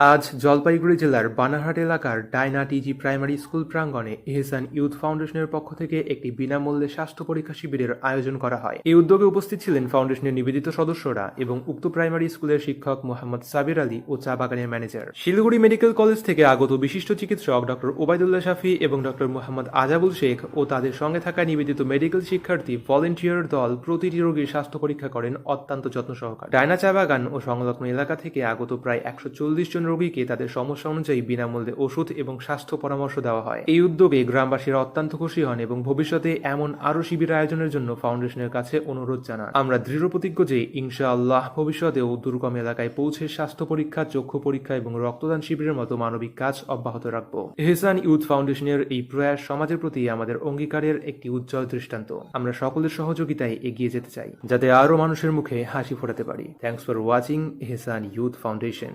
আজ জলপাইগুড়ি জেলার বানারহাট এলাকার ডায়না টিজি প্রাইমারি স্কুল প্রাঙ্গণে এহসান ইউথ ফাউন্ডেশনের পক্ষ থেকে একটি বিনামূল্যে স্বাস্থ্য পরীক্ষা শিবিরের আয়োজন করা হয়। এই উদ্যোগে উপস্থিত ছিলেন ফাউন্ডেশনের নিবেদিত সদস্যরা এবং উক্ত প্রাইমারি স্কুলের শিক্ষক মোহাম্মদ সাবির আলী ও চা বাগানের ম্যানেজার। শিলিগুড়ি মেডিকেল কলেজ থেকে আগত বিশিষ্ট চিকিৎসক ডক্টর ওবায়দুল্লাহ শাফি এবং ডক্টর মোহাম্মদ আজাবুল শেখ ও তাদের সঙ্গে থাকা নিবেদিত মেডিকেল শিক্ষার্থী ভলেন্টিয়ার দল প্রতিটি রোগীর স্বাস্থ্য পরীক্ষা করেন অত্যন্ত যত্ন সহকারে। ডায়না চা বাগান ও সংলগ্ন এলাকা থেকে আগত প্রায় একশো চল্লিশ জন রোগীকে তাদের সমস্যা অনুযায়ী বিনামূল্যে ওষুধ এবং স্বাস্থ্য পরামর্শ দেওয়া হয়। এই উদ্যোগে গ্রামবাসীরা অত্যন্ত খুশি হন এবং ভবিষ্যতে এমন আরও শিবির আয়োজনের জন্য ফাউন্ডেশনের কাছে অনুরোধ জানান। আমরা দৃঢ় প্রতিজ্ঞ যে, ইনশাআল্লাহ ভবিষ্যতেও দুর্গম এলাকায় পৌঁছে স্বাস্থ্য পরীক্ষা, চক্ষু পরীক্ষা এবং রক্তদান শিবিরের মতো মানবিক কাজ অব্যাহত রাখব। এহসান ইউথ ফাউন্ডেশনের এই প্রয়াস সমাজের প্রতি আমাদের অঙ্গীকারের একটি উজ্জ্বল দৃষ্টান্ত। আমরা সকলের সহযোগিতায় এগিয়ে যেতে চাই, যাতে আরও মানুষের মুখে হাসি ফোটাতে পারি। Thanks for watching Ehsan youth foundation